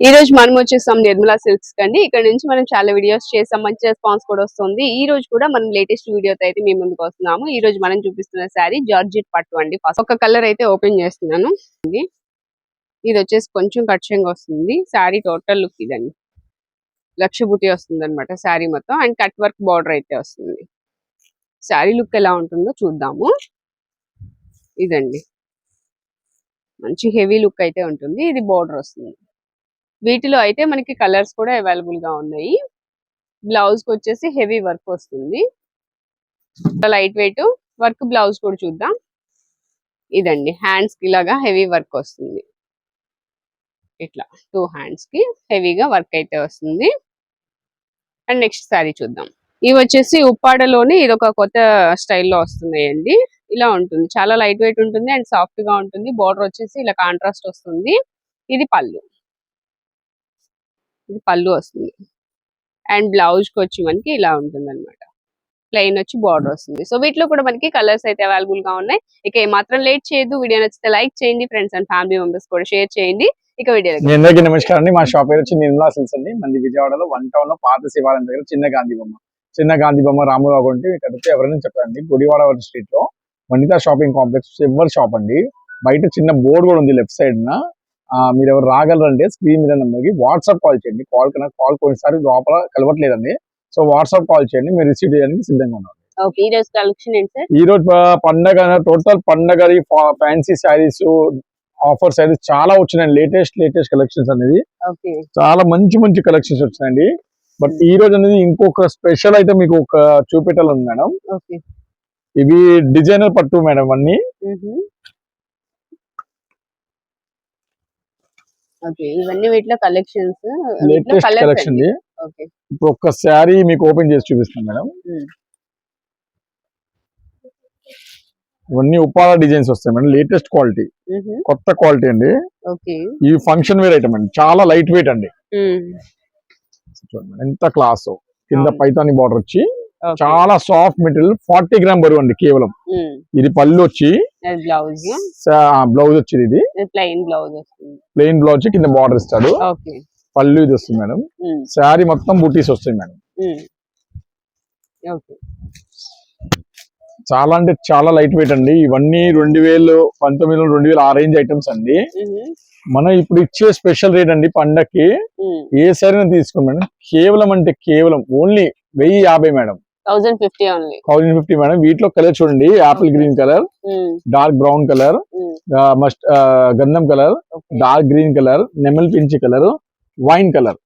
ఈ రోజు మనం వచ్చేసాం నిర్మలా సిల్క్స్ కండి. ఇక్కడ నుంచి మనం చాలా వీడియోస్ చేసాం. మంచి రెస్పాన్స్ కూడా వస్తుంది. ఈ రోజు కూడా మనం లేటెస్ట్ వీడియోతో అయితే మీ ముందుకు వస్తున్నాము. ఈ రోజు మనం చూపిస్తున్న శారీ జార్జెట్ పట్టు అండి. ఫస్ట్ ఒక కలర్ అయితే ఓపెన్ చేస్తున్నాను. ఇది ఇది వచ్చేసి కొంచెం కచ్చంగా వస్తుంది. శారీ టోటల్ లుక్ ఇదండి. లక్ష బుటి వస్తుంది అనమాట శారీ మొత్తం. అండ్ కట్ వర్క్ బార్డర్ అయితే వస్తుంది. శారీ లుక్ ఎలా ఉంటుందో చూద్దాము. ఇదండి. మంచి హెవీ లుక్ అయితే ఉంటుంది. ఇది బార్డర్ వస్తుంది. వీటిలో అయితే మనకి కలర్స్ కూడా అవైలబుల్గా ఉన్నాయి. బ్లౌజ్కి వచ్చేసి హెవీ వర్క్ వస్తుంది. లైట్ వెయిట్ వర్క్ బ్లౌజ్ కూడా చూద్దాం. ఇదండి హ్యాండ్స్కి ఇలాగా హెవీ వర్క్ వస్తుంది. ఇట్లా టూ హ్యాండ్స్కి హెవీగా వర్క్ అయితే వస్తుంది. అండ్ నెక్స్ట్ శారీ చూద్దాం. ఇవి వచ్చేసి ఉప్పాడలోని ఇది ఒక కొత్త స్టైల్లో వస్తున్నాయండి. ఇలా ఉంటుంది. చాలా లైట్ వెయిట్ ఉంటుంది అండ్ సాఫ్ట్గా ఉంటుంది. బార్డర్ వచ్చేసి ఇలా కాంట్రాస్ట్ వస్తుంది. ఇది పళ్ళు. ఇది పళ్ళు వస్తుంది. అండ్ బ్లౌజ్కి వచ్చి మనకి ఇలా ఉంటుంది అనమాట ప్లెయిన్ వచ్చి బార్డర్ వస్తుంది. సో వీటిలో కూడా మనకి కలర్స్ అయితే అవైలబుల్గా ఉన్నాయి. ఇక ఏమాత్రం లేట్ చేయదు వీడియో నచ్చితే లైక్ చేయండి ఫ్రెండ్స్ అండ్ ఫ్యామిలీ మెంబర్స్ కూడా షేర్ చేయండి. ఇక వీడియో అందరికీ నమస్కారం అండి. మా షాప్ పేరు వచ్చి నిర్మలా సిల్స్ అండి. మంది విజయవాడలో వన్ టౌన్లో పాత శివాలయం దగ్గర చిన్న గాంధీ బొమ్మ. చిన్న గాంధీ బొమ్మ రామురావు అంటే ఇక్కడ వచ్చి ఎవరైనా చెప్పండి. గుడివాడ స్ట్రీట్లో వనితా షాపింగ్ కాంప్లెక్స్ ఎవరి షాప్ అండి? బయట చిన్న బోర్డు కూడా ఉంది లెఫ్ట్ సైడ్ నా మీరు ఎవరు రాగలరంటే స్క్రీన్ మీద నెంబర్కి వాట్సాప్ కాల్ చేయండి. కాల్ కన్నా కాల్ కొన్నిసారి లోపల కలవట్లేదండి. సో వాట్సాప్ కాల్ చేయండి మీరు రిసీవ్ చేయడానికి సిద్ధంగా ఉన్నారు ఓకే ఈ రోజు కలెక్షన్ ఏంటి సార్? ఈ రోజు ప- పండగ టోటల్ పండగ ఫ్యాన్సీ శారీస్ ఆఫర్ శారీస్ చాలా వచ్చినాయి లేటెస్ట్ లేటెస్ట్ కలెక్షన్స్ అనేది చాలా మంచి మంచి కలెక్షన్స్ వచ్చినాయండి. బట్ ఈ రోజు అనేది ఇంకొక స్పెషల్ అయితే మీకు ఒక చూపెట్టాలి మేడం. ఇవి డిజైనర్ పట్టు మేడం అన్ని. ఓకే ఇవన్నీ వీటిలో కలెక్షన్స్ లేటెస్ట్ కలెక్షన్ ఇప్పుడు ఒక శారీ మీకు ఓపెన్ చేసి చూపిస్తాను మేడం. Hmm. ఇవన్నీ ఉపాల డిజైన్స్ వస్తాయి మేడం లేటెస్ట్ క్వాలిటీ కొత్త క్వాలిటీ అండి. ఈ ఫంక్షన్ వేర్ ఐటమ్ అండి చాలా లైట్ వెయిట్ అండి చూడండి మేడం, ఎంత క్లాస్ కింద. పైతాని బార్డర్ వచ్చి చాలా సాఫ్ట్ మెటీరియల్ ఫార్టీ గ్రామ్ బరువు అండి కేవలం. ఇది పళ్ళు వచ్చి బ్లౌజ్ బ్లౌజ్ వచ్చి ఇది. ప్లెయిన్ బ్లౌజ్ ప్లెయిన్ బ్లౌజ్ కింద బార్డర్ ఇస్తాడు. పళ్ళు ఇది వస్తుంది మేడం. శారీ మొత్తం బుటీస్ వస్తాయి మేడం. ఓకే చాలా అంటే చాలా లైట్ వెయిట్ అండి. ఇవన్నీ రెండు వేలు పంతొమ్మిది రెండు వేల ఆ రేంజ్ ఐటమ్స్ అండి. మనం ఇప్పుడు ఇచ్చే స్పెషల్ రేట్ అండి పండక్కి. ఏ శారీ తీసుకోండి మేడం. కేవలం అంటే కేవలం ఓన్లీ వెయ్యి యాభై madam. Thousand fifty only. Thousand fifty madam. వీటిలో కలర్ చూడండి. Apple green colour dark brown colour must గంధం కలర్ డార్క్ గ్రీన్ కలర్ నెమల్ పించి కలర్ వైన్ కలర్.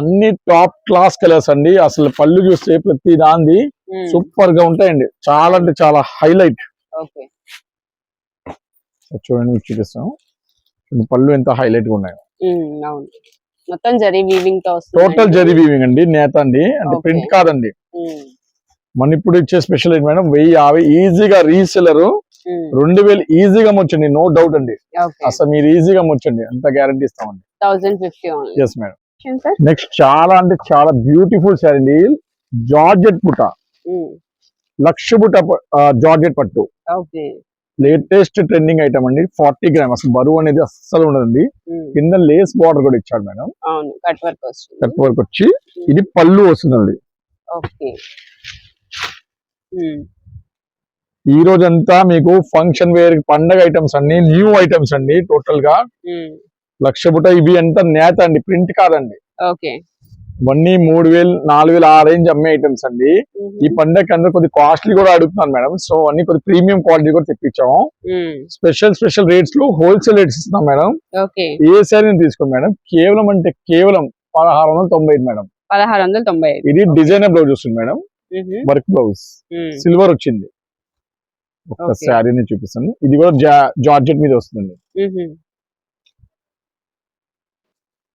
అన్ని టాప్ క్లాస్ కలర్స్ అండి. అసలు పళ్ళు చూస్తే ప్రతి దాంది సూపర్గా ఉంటాయండి. చాలా అంటే చాలా హైలైట్. చూడండి మీకు చూపిస్తాం. పళ్ళు ఎంత హైలైట్గా ఉన్నాయో మొత్తం zari weaving total zari weaving అండి నేత అండి. అంటే. ప్రింట్ కాదండి. మన ఇప్పుడు ఇచ్చే స్పెషల్ ఏంటి మేడం? వెయ్యి యాభై ఈజీగా రీసెలర్ రెండు వేలు ఈజీగా అమ్మొచ్చండి నో డౌట్ అండి. అసలు మీరు ఈజీగా అమ్మొచ్చండి అంత గ్యారంటీ ఇస్తామండి. ఎస్ మేడం నెక్స్ట్ చాలా అంటే చాలా బ్యూటిఫుల్ శారీ అండి. జార్జెట్ పుట లక్ష పుట జార్జెట్ పట్టు. లేటెస్ట్ ట్రెండింగ్ ఐటమ్ అండి. Forty gram. అసలు బరువు అనేది అస్సలు ఉండదండి. కింద లేస్ బార్డర్ కూడా ఇచ్చాడు మేడం. కట్ వర్క్ వచ్చి ఇది పళ్ళు వస్తుందండి. ఈ రోజంతా మీకు ఫంక్షన్ వేర్ పండగ ఐటమ్స్ అన్ని న్యూ ఐటమ్స్ అండి టోటల్గా. లక్ష పుట ఇవి అంతా నేత అండి ప్రింట్ కాదండి. ఇవన్నీ మూడు వేలు నాలుగు వేలు ఆ రేంజ్ అమ్మే ఐటమ్స్ అండి. ఈ పండగకి అందరూ కొద్ది కాస్ట్లీ కూడా అడుగుతున్నాను మేడం సో అన్ని కొద్ది ప్రీమియం క్వాలిటీ కూడా తెప్పించాము. స్పెషల్ స్పెషల్ రేట్స్లో హోల్సేల్ రేట్స్ ఇస్తున్నాం మేడం. ఏ శారీ తీసుకోండి మేడం? కేవలం అంటే కేవలం పదహారు వందల తొంభై ఐదు మేడం. పదహారు వందల తొంభై ఇది డిజైనర్ బ్లౌజ్ వస్తుంది మేడం. Work blouse. సిల్వర్ వచ్చింది. ఒక. శారీని చూపిస్తాను. ఇది కూడా జార్జెట్ మీద వస్తుంది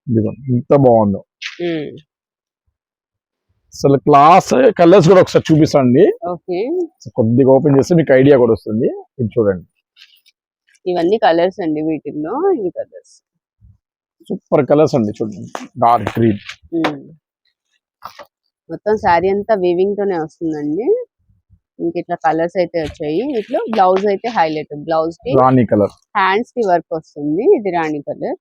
ఇదిగో ఇంత బాగుందో. అసలు క్లాస్ కలర్స్ కూడా ఒకసారి సో కొద్దిగా ఓపెన్ చేస్తే మీకు ఐడియా కూడా వస్తుంది. ఇది చూడండి. ఇవన్నీ కలర్స్ అండి వీటిల్లో ఇవి కలర్స్. సూపర్ కలర్స్ అండి చూడండి. Dark green. మొత్తం శారీ అంతా వీవింగ్ తోనే వస్తుందండి. ఇంక ఇట్లా కలర్స్ అయితే వచ్చాయి. ఇట్లా బ్లౌజ్ అయితే హైలైట్ బ్లౌజ్కి రాణి కలర్ హ్యాండ్స్కి వర్క్ వస్తుంది. ఇది రాణి కలర్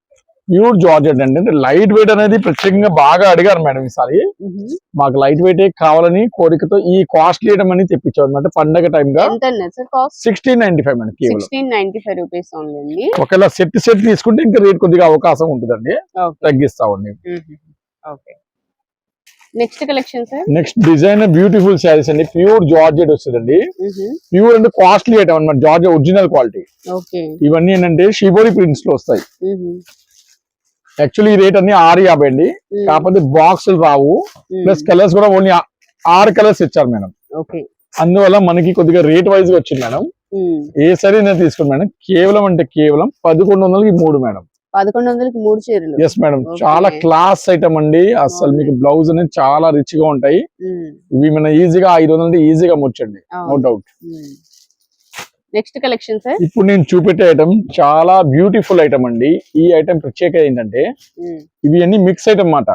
ప్యూర్ జార్జెట్ అండి. లైట్ వెయిట్ అనేది ప్రత్యేకంగా బాగా అడిగారు మేడం ఈసారి. మాకు లైట్ వెయిట్ కావాలని కోరికతో ఈ కాస్ట్లీ ఐటమ్ అని తెప్పించాం అనమాట పండగ టైం గా. Sixteen ninety five sixteen ninety five rupees only అండి ఒకవేళ సెట్ సెట్ తీసుకుంటే ఇంకా రేట్ కొద్దిగా అవకాశం ఉంటుందండి. Okay. తగ్గిస్తామండి okay. Next collection sir next design beautiful saris అండి. ప్యూర్ జార్జెట్ వస్తుందండి. ప్యూర్ అంటే కాస్ట్లీ ఐటమ్ అనమాట జార్జెట్ ఒరిజినల్ క్వాలిటీ ఓకే. ఇవన్నీ ఏంటంటే షిబోరి ప్రింట్స్లో వస్తాయి. యాక్చువల్లీ ఈ రేట్ అన్ని ఆరు యాభై అండి. కాకపోతే బాక్సులు రావు. ప్లస్ కలర్స్ కూడా ఓన్లీ ఆరు కలర్స్ ఇచ్చారు మేడం. ఓకే. అందువల్ల మనకి కొద్దిగా రేట్ వైజ్గా వచ్చింది మేడం. ఏ సరే నేను తీసుకుని మేడం. కేవలం అంటే కేవలం పదకొండు వందలకి మూడు మేడం. పదకొండు వందలకి మూడు చీరలు. Yes madam. చాలా క్లాస్ ఐటమ్ అండి. అసలు మీకు బ్లౌజ్ అనేది చాలా రిచ్గా ఉంటాయి ఇవి మన ఈజీగా ఐదు వందలు ఈజీగా ముచ్చండి. No doubt next collection sir ఇప్పుడు నేను చూపెట్టే ఐటమ్ చాలా బ్యూటిఫుల్ ఐటమ్ అండి. ఈ ఐటమ్ ప్రత్యేకత ఏంటంటే ఇవి అన్ని మిక్స్ ఐటమ్ అన్నమాట.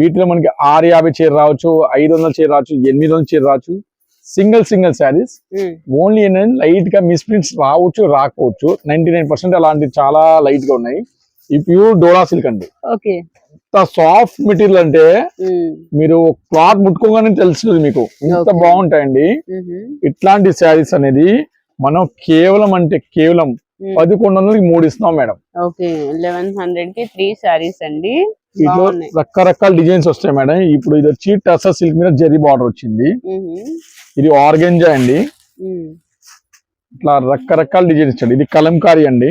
వీటిలో మనకి ఆరు యాభై చీర రావచ్చు ఐదు వందల చీర రావచ్చు ఎనిమిది వందల చీర రావచ్చు. సింగిల్ సింగిల్ శారీస్ ఓన్లీ ఏంటంటే లైట్గా మిస్ప్రింట్స్ రావచ్చు రాకపోవచ్చు. నైన్టీ నైన్ పర్సెంట్ అలాంటి చాలా లైట్గా ఉన్నాయి. ఈ ప్యూర్ డోలా సిల్క్ అండి. ఓకే. ఇంత సాఫ్ట్ మెటీరియల్ అంటే మీరు క్లాత్ ముట్టుకోగానే తెలుస్తుంది మీకు. ఇంత. బాగుంటాయండి. ఇట్లాంటి శారీస్ అనేది మనం కేవలం అంటే కేవలం పదకొండు వందలకి మూడు ఇస్తున్నాం మేడం. ఓకే. లెవెన్ హండ్రెడ్కి త్రీ సారీస్ అండి. వీటిలో బాగున్నాయి. రకరకాల డిజైన్స్ వస్తాయి మేడం. ఇప్పుడు ఇది వచ్చి టసర్ సిల్క్ మీద జెరీ బార్డర్ వచ్చింది. ఇది ఆర్గెంజా అండి. ఇట్లా రకరకాల డిజైన్స్ ఇచ్చాడు. ఇది కలంకారీ అండి.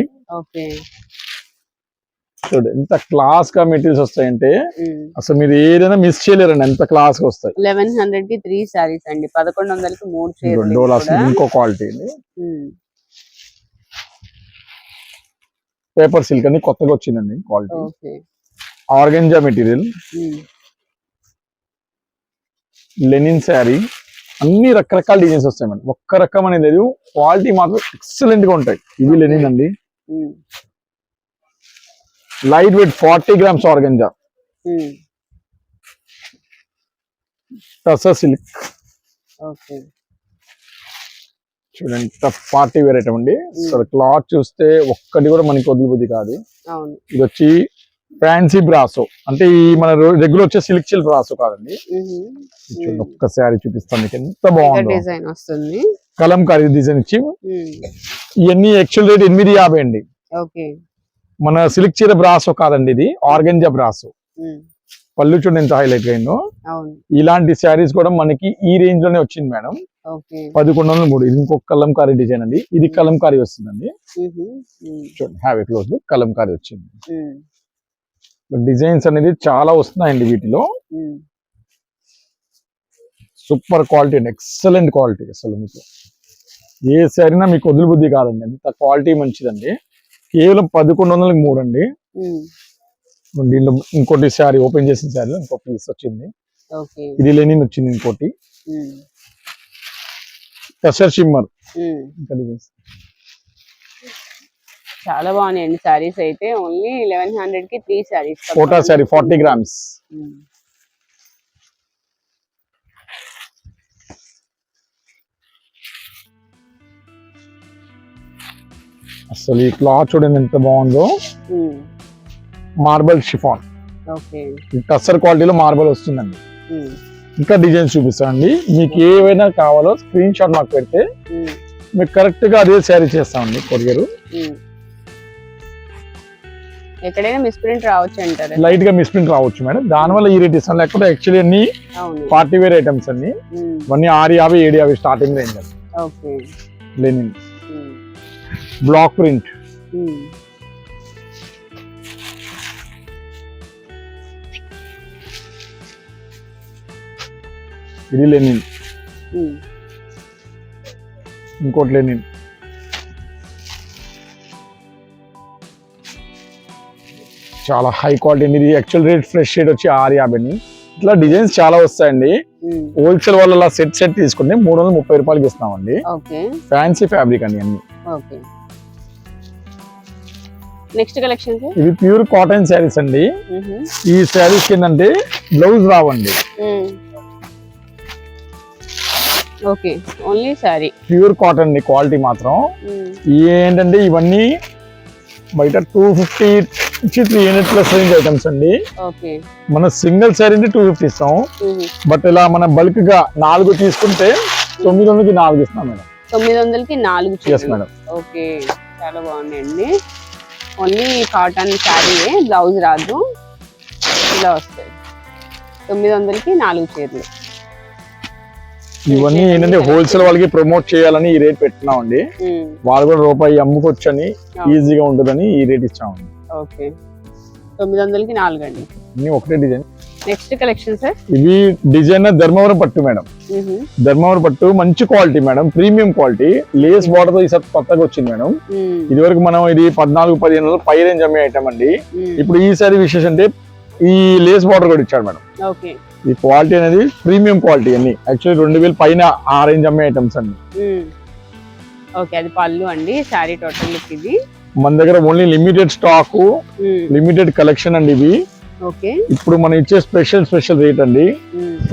చూడండి ఎంత క్లాస్గా మెటీరియల్స్ వస్తాయంటే అసలు మీరు ఏదైనా మిస్ చేయలేరండి ఎంత క్లాస్గా వస్తాయి. లెవెన్ హండ్రెడ్కి త్రీ సారీస్ అండి పదకొండు వందలకి మూడు చీరలు ఇంకో క్వాలిటీ అండి. పేపర్ సిల్క్ అని కొత్తగా వచ్చిందండి quality organza material linen sari అన్ని రకరకాల డిజైన్స్ వస్తాయి మేడం. ఒక్క రకం అనేది లేదు క్వాలిటీ మాత్రం ఎక్సలెంట్గా ఉంటాయి. ఇవి లెనిన్ అండి. Light weight forty grams organza. Um, tussar silk. చూడండి పార్టీ వేర్ ఐటమ్ అండి అసలు క్లాత్ చూస్తే ఒక్కటి కూడా మనకి వదిలిబుద్ధి కాదు. అవును. ఇది వచ్చి ఫ్యాన్సీ బ్రాసో. అంటే ఈ మన రెగ్యులర్ వచ్చే సిల్క్ సిల్క్ బ్రాసో కాదండి. ఇది చూడండి. ఒక్క శారీ చూపిస్తాను మీకు ఎంత బాగుందో. డిజైన్ వస్తుంది. కలంకారీ డిజైన్ ఇచ్చి. ఇవన్నీ యాక్చువల్ రేట్ ఎనిమిది యాభై అండి. మన సిల్క్ చీర బ్రాసో కాదండి ఇది ఆర్గెంజా బ్రాసో. పళ్ళు చూడండి ఎంత హైలైట్ అయిందో. ఇలాంటి శారీస్ కూడా మనకి ఈ రేంజ్లోనే వచ్చింది మేడం. పదకొండు వందల మూడు ఇది ఇంకొక కలంకారీ డిజైన్ అండి. ఇది కలంకారీ వస్తుందండి. చూడండి హ్యావ్ క్లోజ్ కలంకారీ వచ్చింది. డిజైన్స్ అనేది చాలా వస్తున్నాయండి వీటిలో. సూపర్ క్వాలిటీ అండి ఎక్సలెంట్ క్వాలిటీ అసలు మీకు. ఏ శారీనా మీకు వదిలిబుద్ధి కాదండి అంత క్వాలిటీ మంచిదండి. కేవలం పదకొండు వందలకి మూడు అండి దీనిలో ఇంకోటి శారీ ఓపెన్ చేసిన శారీలో ఇంకో పీస్ వచ్చింది. ఇది లెనిన్ వచ్చింది ఇంకోటి. టెసర్ షిమ్మర్. చాలా బాగున్నాయండి సారీస్ అయితే. ఓన్లీ లెవెన్ హండ్రెడ్కి three saris Kota sari forty grams. అసలు ఈ క్లాత్ చూడండి ఎంత బాగుందో. Marble chiffon. టస్సర్ క్వాలిటీలో మార్బల్ వస్తుందండి. ఇంకా డిజైన్స్ చూపిస్తామండి మీకు ఏవైనా కావాలో స్క్రీన్ షాట్ మాకు పెడితే మీకు కరెక్ట్గా అదే శారీ చేస్తామండి కొరియర్. ఎక్కడైనా మిస్ప్రింట్ రావచ్చు అంటారు. లైట్గా మిస్ప్రింట్ రావచ్చు మేడం. దానివల్ల ఈ రేట్ ఇస్తాం. లేకపోతే యాక్చువల్లీ అన్ని పార్టీ వేర్ ఐటమ్స్ అన్ని. ఇవన్నీ ఆరు యాభై ఏడు యాభై స్టార్టింగ్ రేంజ్ అండి. Block print. ఇది లెనిన్. ఇంకోటి లెనిన్. చాలా హై క్వాలిటీ అండి. ఇది యాక్చువల్ రేట్ ఫ్రెష్ రేట్ వచ్చి ఆరు యాభైని. ఇట్లా డిజైన్స్ చాలా వస్తాయండి. హోల్సేల్ వాళ్ళ సెట్ సెట్ తీసుకుంటే మూడు వందల ముప్పై రూపాయలకి ఇస్తామండి. ఫ్యాన్సీ ఫ్యాబ్రిక్ అండి అన్ని ఓకే. నెక్స్ట్ కలెక్షన్ ఇవి ప్యూర్ కాటన్ శారీస్ అండి. ఈ శారీస్ ఏంటంటే బ్లౌజ్ రావండి. Okay only sari pure cotton అండి క్వాలిటీ మాత్రం. ఏంటంటే ఇవన్నీ బయట two fifty three hundred plus range items అండి. ఓకే. మన సింగిల్ శారీ అంటే టూ ఫిఫ్టీ ఇస్తాం బట్ ఇలా మన బల్క్గా నాలుగు తీసుకుంటే తొమ్మిది వందలకి నాలుగు ఇస్తాం మేడం. తొమ్మిది వందలకి నాలుగు మేడం ఓకే చాలా ఓన్లీ కాటన్ శారీ బ్లౌజ్ రాదు. ఇలా వస్తాయి. తొమ్మిది వందలకి నాలుగు చీరలు. ఇవన్నీ ఏంటంటే హోల్సేల్ వాళ్ళకి ప్రమోట్ చేయాలని ఈ రేట్ పెట్టినాం అండి వాళ్ళు కూడా రూపాయి అమ్ముకొచ్చని ఆ. ఈజీగా ఉంటుందని ఈ రేట్ ఇచ్చామండి. ఓకే. తొమ్మిది వందలకి నాలుగు అండి ఒకటే డిజైన్ నెక్స్ట్ కలెక్షన్ సార్ ఇవి డిజైన్ ధర్మవరం పట్టు మేడం. ధర్మవరం పట్టు మంచి quality madam. Premium quality. Lace బార్డర్తో ఈసారి కొత్తగా వచ్చింది మేడం. ఇది వరకు మనం ఇది పద్నాలుగు పదిహేను వందలు పై రేంజ్ అమ్మే ఐటమ్ అండి. ఇప్పుడు ఈసారి విశేషం అంటే ఈ లేస్ బార్డర్ కూడా ఇచ్చాడు మేడం. ఓకే. ఈ క్వాలిటీ అనేది ప్రీమియం క్వాలిటీ అన్ని యాక్చువల్లీ రెండు వేలు పైన ఆ రేంజ్ అమ్మే ఐటమ్స్ అండి. ఓకే అది పళ్ళు అండి శారీ టోటల్ లుక్ ఇది. మన దగ్గర only limited stock limited collection అండి ఇవి ఇప్పుడు మనం ఇచ్చే స్పెషల్ స్పెషల్ రేట్ అండి.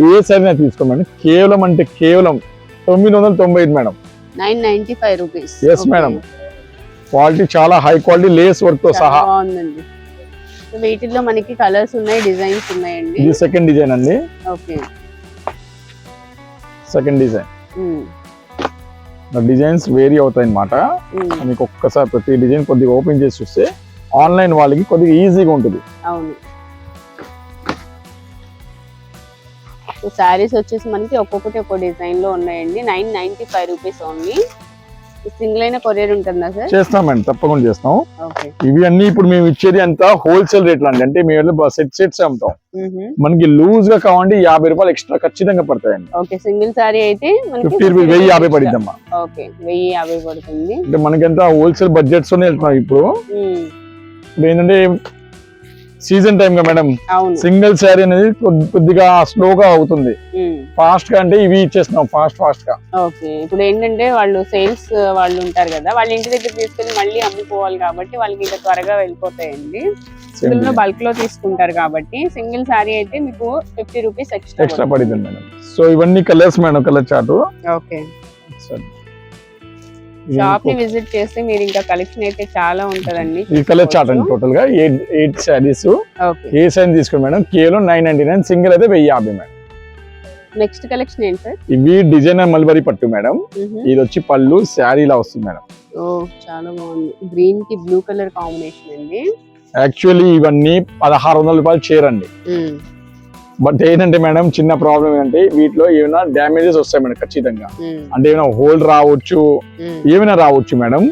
ఏ సరైన తీసుకోమండి కేవలం అంటే కేవలం తొమ్మిది వందల తొంభై ఐదు madam. Nine ninety five rupees. Yes, madam. Quality చాలా హై క్వాలిటీ లేస్ వర్క్తో సహా. బాగుందండి. వీటిల్లో మనకి కలర్స్ ఉన్నాయి డిజైన్స్ ఉన్నాయండి. ఇది సెకండ్ డిజైన్ అండి. Okay. Second design designs vary అవుతాయి అన్నమాట ఉమ్, మీకు ఒక్కసారి ప్రతి డిజైన్ కొద్దిగా ఓపెన్ చేసి చూస్తే ఆన్లైన్ వాళ్ళకి కొద్దిగా ఈజీగా ఉంటుంది. అవును. సో శారీస్ వచ్చేసి మనకి ఒక్కొక్కటి ఒక్కో డిజైన్లో ఉన్నాయండి. Nine ninety five rupees only single అయిన కొరియర్ ఉంటుందా సార్ చేస్తాం మేడం తప్పకుండా చేస్తాం ఇవి అన్ని ఇప్పుడు మేము ఇచ్చేది అంతా హోల్సేల్ రేట్లు అండి. అంటే మేము సెట్ సెట్స్ అమ్ముతాం. మనకి లూజ్గా కావాలంటే యాభై రూపాయలు ఎక్స్ట్రా ఖచ్చితంగా పడతాయండి. ఓకే సింగిల్ శారీ అయితే ఫిఫ్టీ రూపీస్ వెయ్యి యాభై పడిద్దమ్మా. ఓకే వెయ్యి యాభై పడుతుంది. అంటే మనకంతా హోల్సేల్ బడ్జెట్స్ వెళ్తున్నాం ఇప్పుడు ఏంటంటే సీజన్ టైం గా మేడం. సింగిల్ శారీ అనేది కొద్ది- కొద్దిగా స్లోగా అవుతుంది. ఫాస్ట్గా అంటే ఇవి ఇచ్చేస్తున్నాం ఫాస్ట్ ఫాస్ట్గా. ఓకే. ఇప్పుడు ఏంటంటే వాళ్ళు సేల్స్ వాళ్ళు ఉంటారు కదా వాళ్ళ ఇంటి దగ్గర తీసుకెళ్ళి మళ్ళీ అమ్ముకోవాలి కాబట్టి వాళ్ళకి ఇంకా త్వరగా వెళ్ళిపోతాయండి. ఇందులో బల్క్లో తీసుకుంటారు కాబట్టి సింగిల్ శారీ అయితే మీకు ఫిఫ్టీ రూపీస్ ఎక్స్ట్రా ఎక్స్ట్రా పడింది మేడం. సో ఇవన్నీ colours madam colour chart okay. షాప్ని విజిట్ చేస్తే మీరు ఇంకా కలెక్షన్ అయితే చాలా ఉంటదండి. ఈ కలర్ చార్ట్ అండి టోటల్గా ఎయిట్ ఎయిట్ శారీస్. ఏ సైజ్ తీసుకోండి మేడం? కేవలం నైన్ నైన్టీ నైన్ సింగిల్ అయితే వెయ్యి యాభై మేడం. నెక్స్ట్ కలెక్షన్ ఏంటి సార్? ఇవి డిజైనర్ మల్బరీ పట్టు మేడం. ఇది వచ్చి పళ్ళు శారీ లా వస్తుంది మేడం. ఓ చాలా బాగుంది. గ్రీన్కి బ్లూ కలర్ కాంబినేషన్ అండి. యాక్చువల్లీ ఇవన్నీ పదహారు వందల రూపాయలు చేరండి బట్ ఏంటంటే మేడం చిన్న ప్రాబ్లం ఏంటంటే వీటిలో ఏమైనా డ్యామేజెస్ వస్తాయి మేడం ఖచ్చితంగా. ఉమ్, అంటే ఏమైనా హోల్ రావచ్చు ఉమ్, ఏమైనా రావచ్చు మేడం.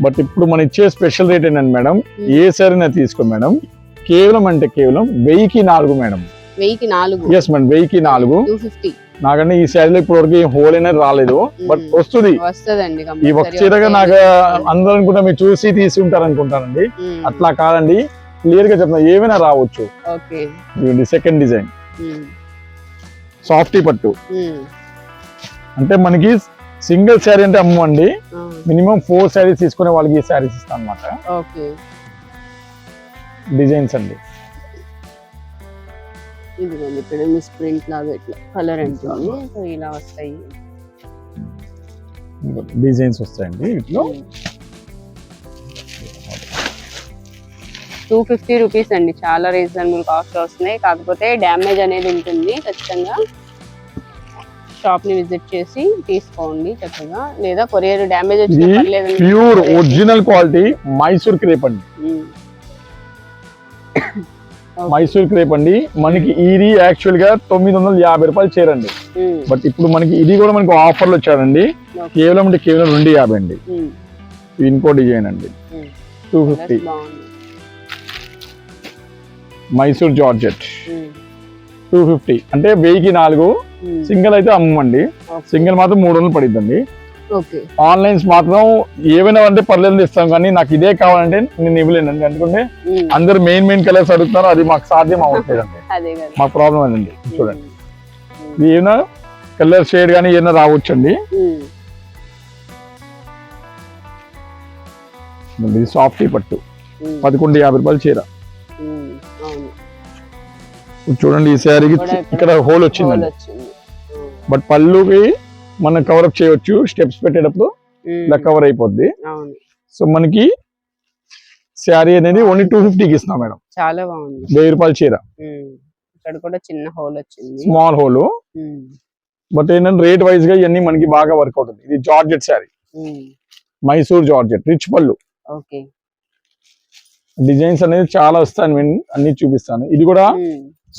బట్ ఇప్పుడు మనం ఇచ్చే స్పెషల్ రేట్ ఏంటంటే మేడం ఏ సరైనా తీసుకో మేడం. కేవలం అంటే కేవలం వెయ్యికి నాలుగు మేడం. వెయ్యికి నాలుగు. ఎస్ మేడం వెయ్యికి నాలుగు. నాకంటే ఈ శారీలో ఇప్పటి వరకు హోల్ అనేది రాలేదు. బట్. వస్తుంది. ఈ ఒక compulsory చీరగా. నాకు అందరూ అనుకుంటా మీరు చూసి తీసి ఉంటారు అనుకుంటానండి అట్లా కాదండి. క్లియర్గా చెప్తున్నా ఏమైనా రావచ్చు. సెకండ్ డిజైన్ సాఫ్టీ పట్టు. అంటే మనకి సింగిల్ శారీ అంటే అమ్మండి. మినిమం ఫోర్ శారీస్ తీసుకునే వాళ్ళకి ఈ శారీస్ ఇస్తాం అనమాట ఓకే. డిజైన్స్ అండి. ఇదిగోండి ఇక్కడ మిస్ ప్రింట్ లాగా ఇట్లా కలర్ అంటుంది. సో ఇలా వస్తాయి. డిజైన్స్ వస్తాయండి వీటిలో. టూ ఫిఫ్టీ రూపీస్ అండి. చాలా రీజనబుల్ కాస్ట్ వస్తున్నాయి. కాకపోతే డ్యామేజ్ అనేది ఉంటుంది. ఖచ్చితంగా షాప్ని విజిట్ చేసి తీసుకోండి చక్కగా. లేదా కొరియర్ డ్యామేజ్ వచ్చినా pure original quality Mysore crepe అండి. మైసూర్ క్రేప్ అండి. మనకి ఇది యాక్చువల్గా తొమ్మిది వందల యాభై రూపాయలు చేరండి. బట్ ఇప్పుడు మనకి ఇది కూడా మనకి ఆఫర్లు వచ్చాడండి ఓకే. కేవలం అంటే కేవలం రెండు యాభై అండి. ఇంకో డిజైన్ అండి. Two fifty. Mysore georgette. Two fifty అంటే వెయ్యికి నాలుగు. ఉమ్. సింగిల్ అయితే అమ్మండి. సింగిల్ మాత్రం మూడు వందలు పడిద్దండి. ఆన్లైన్స్ మాత్రం ఏమైనా అంటే పర్లేదు ఇస్తాం కానీ నాకు ఇదే కావాలంటే నేను ఇవ్వలేనండి ఎందుకంటే ఉమ్, అందరు మెయిన్ మెయిన్ కలర్స్ అడుగుతున్నారు. అది మాకు సాధ్యం అవ్వట్లేదండి. అదే కదా. మా ప్రాబ్లం అదండి. చూడండి. ఏమైనా కలర్ షేడ్ కానీ ఏమైనా రావచ్చండి? ఇది సాఫ్టీ పట్టు. పదకొండు యాభై రూపాయలు చీర. చూడండి ఈ శారీకి కూడా ఇక్కడ హోల్ వచ్చిందండి. బట్ పళ్ళుకి మనం కవరప్ చేయొచ్చు స్టెప్స్ పెట్టేటప్పుడు ఇలా కవర్ అయిపోద్ది. సో మనకి శారీ అనేది ఓన్లీ టూ ఫిఫ్టీకి ఇస్తున్నాం మేడం. చాలా బాగుంది. వెయ్యి రూపాయల చీర. ఇక్కడ కూడా చిన్న హోల్ వచ్చింది. Small hole. బట్ ఏంటంటే రేట్ వైజ్గా ఇవన్నీ మనకి బాగా వర్క్ అవుతుంది. ఇది georgette sari. Mysore georgette rich పళ్ళు. డిజైన్స్ అనేది చాలా వస్తాయి. నేను అన్ని చూపిస్తాను. ఇది కూడా.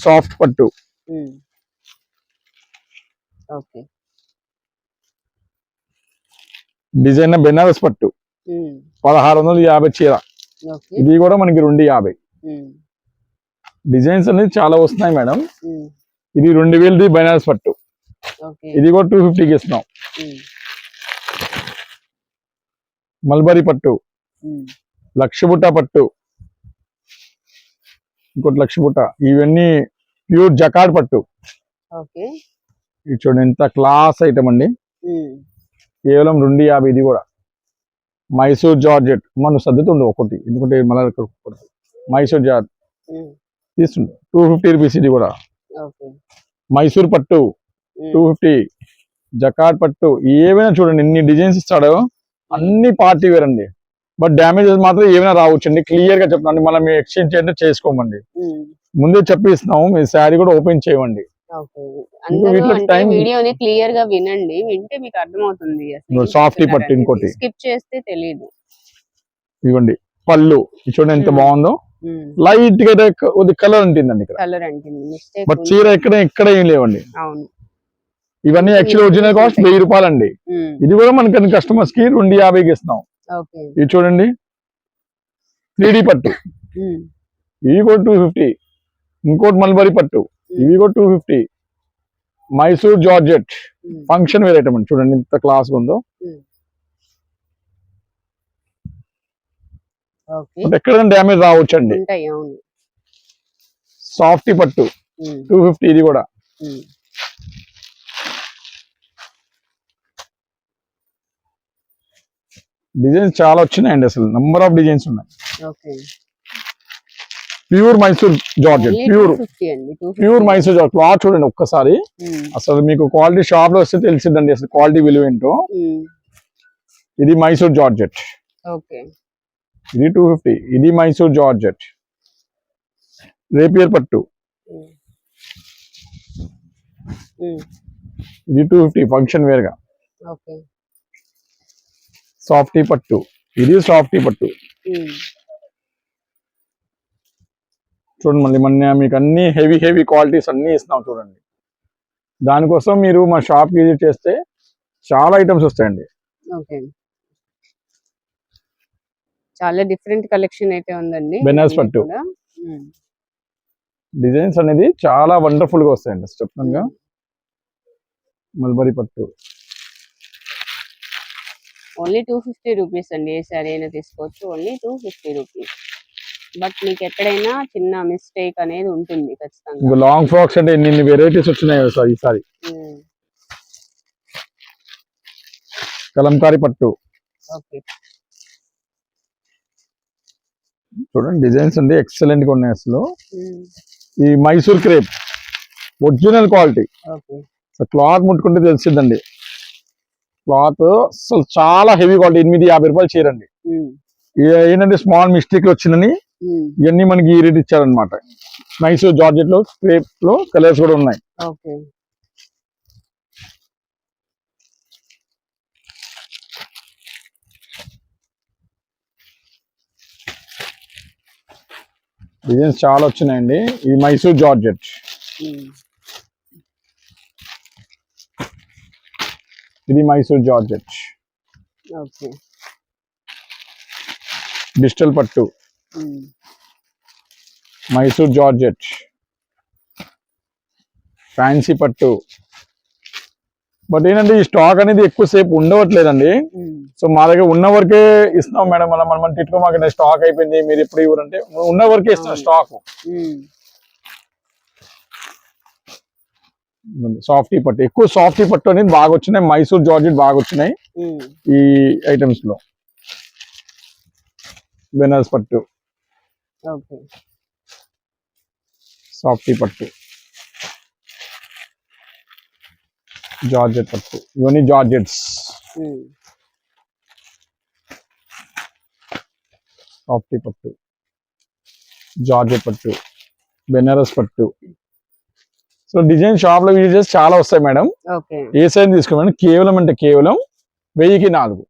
సాఫ్ట్ పట్టు. డిజైన్ బెనారస్ పట్టు. పదహారు వందల యాభై చీర. ఇది కూడా మనకి రెండు యాభై. డిజైన్స్ అనేది చాలా వస్తున్నాయి మేడం. ఇది రెండు వేలది బెనారస్ పట్టు. ఇది కూడా టూ ఫిఫ్టీకి ఇస్తున్నాం. మల్బరీ పట్టు. లక్షబుట్ట పట్టు. ఇంకోటి లక్షబుట్ట ఇవన్నీ ప్యూర్ జకాడ్ పట్టు. ఇది చూడండి ఎంత క్లాస్ ఐటమ్ అండి. కేవలం రెండు యాభై ఇది కూడా. మైసూర్ జార్జెట్. మనం సర్దుతుండు ఒకటి. ఎందుకంటే ఒకటి. మైసూర్ జార్జ్ ఉమ్. తీస్తుండు. టూ ఫిఫ్టీ రూపీస్ ఇది కూడా. మైసూర్ పట్టు. Two fifty. జకాడ్ పట్టు. ఏవైనా చూడండి ఎన్ని డిజైన్స్ ఇస్తాడో అన్ని పార్టీ వేర్ అండి. బట్ డ్యామేజెస్ మాత్రం ఏమైనా రావచ్చండి. క్లియర్గా చెప్తాను మనం ఎక్స్చేంజ్ చేయండి చేసుకోమండి. ముందే చెప్పిస్తున్నాము మీ శారీ కూడా ఓపెన్ చేయమండి. ఓకే. అందరూ వీటిలో అంటే time- వీడియోని క్లియర్గా వినండి. వింటే మీకు అర్థమవుతుంది ఇదిగో soft పట్టు ఇంకోటి. స్కిప్ చేస్తే తెలియదు ఇవ్వండి పళ్ళు. చూడండి ఎంత. బాగుందో. లైట్గా కలర్ ఇక్కడ. కలర్ అంటుంది. బట్ చీర ఎక్కడ ఎక్కడ ఏం లేవండి. అవును. ఇవన్నీ యాక్చువల్ ఒరిజినల్ కాస్ట్ వెయ్యి రూపాయలు అండి. ఇది కూడా మనకి కస్టమర్స్కి రెండు యాభైకి ఇస్తున్నాం. ఇది చూడండి. త్రీ పట్టు. ఇవి కూడా టూ ఫిఫ్టీ. ఇంకోటి మల్బరీ పట్టు. ఇవి కూడా two fifty. Mysore georgette. Function wear item అండి చూడండి ఎంత క్లాస్ ఉందో. ఎక్కడైనా డ్యామేజ్ రావచ్చు అండి ఉంటాయి అవును. సాఫ్టీ పట్టు. టూ ఫిఫ్టీ ఇది కూడా. డిజైన్స్ చాలా వచ్చినాయండి అసలు. నంబర్ ఆఫ్ డిజైన్స్ ఉన్నాయి. ప్యూర్ మైసూర్ జార్జెట్ ప్యూర్ 250 అండి 250. ప్యూర్ మైసూర్ జార్జెట్ క్లాత్ చూడండి ఒక్కసారి. అసలు మీకు క్వాలిటీ షాప్లో వస్తే తెలిసిందండి అసలు క్వాలిటీ విలువ ఏంటో. ఇది మైసూర్ జార్జెట్ ఇది టూ ఫిఫ్టీ ఇది మైసూర్ జార్జెట్ రేపియర్ పట్టు. ఇది టూ ఫిఫ్టీ ఫంక్షన్ వేర్గా ఓకే. సాఫ్టీ పట్టు. ఇది సాఫ్టీ పట్టు. చూడండి మళ్ళీ మొన్న మీకు అన్ని హెవీ హెవీ క్వాలిటీస్ అన్ని ఇస్తున్నాం చూడండి. దానికోసం మీరు మా షాప్ విజిట్ చేస్తే చాలా ఐటమ్స్ వస్తాయండి. చాలా డిఫరెంట్ కలెక్షన్ అయితే ఉందండి. బెనారస్ ఇవన్నీ పట్టు. డిజైన్స్ అనేది చాలా వండర్ఫుల్గా వస్తాయండి చెప్తానుగా మల్బరీ పట్టు. ఓన్లీ టూ ఫిఫ్టీ రూపీస్ అండి ఏ సారీ అయినా తీసుకోవచ్చు. Only two fifty rupees. But మీకు ఎక్కడైనా చిన్న మిస్టేక్ అనేది ఉంటుంది ఖచ్చితంగా. లాంగ్ ఫ్రాక్స్ అంటే ఎన్ని వెరైటీస్ వచ్చినాయి సార్ ఈసారి. కలంకారీ పట్టు. ఓకే. చూడండి డిజైన్స్ అండి ఎక్సలెంట్గా ఉన్నాయి అసలు. ఈ Mysore crepe. Original quality. Cloth ముట్టుకుంటే తెలిసిద్దండి. క్లాత్. అసలు చాలా హెవీ క్వాలిటీ ఎనిమిది యాభై రూపాయలు చీరండి. ఏంటంటే స్మాల్ మిస్టేక్ వచ్చిందని. ఇవన్నీ మనకి ఈ రేట్ ఇచ్చారనమాట మైసూర్ జార్జెట్లో క్రేప్లో కలర్స్ కూడా ఉన్నాయి. డిజైన్స్ చాలా వచ్చినాయండి. ఇది మైసూర్ జార్జెట్. ఇది మైసూర్ జార్జెట్ ఓకే. డిజిటల్ పట్టు. మైసూర్ జార్జెట్ ఫ్యాన్సీ పట్టు. బట్ ఏంటంటే ఈ స్టాక్ అనేది ఎక్కువసేపు ఉండవట్లేదండి. సో మా దగ్గర ఉన్న వరకే ఇస్తున్నాం మేడం. మనం మనం తిట్టుకో మాకు స్టాక్ అయిపోయింది మీరు ఎప్పుడు ఇవ్వరంటే. ఉన్న వరకే ఇస్తున్నాం స్టాక్. సాఫ్టీ పట్టు. ఎక్కువ సాఫ్టీ పట్టు అనేది బాగా వచ్చినాయి మైసూర్ జార్జెట్ బాగా వచ్చినాయి. ఈ ఐటమ్స్లో. బెనారస్ పట్టు. సాఫ్టీ పట్టు. జార్జెట్ పట్టు. ఇవన్నీ జార్జెట్స్. సాఫ్టీ పట్టు. జార్జెట్ పట్టు. బెనారస్ పట్టు. సో డిజైన్ షాప్లో యూజెస్ చాలా వస్తాయి మేడం ఏ సైజ్ తీసుకోమని కేవలం అంటే కేవలం వెయ్యికి నాలుగు.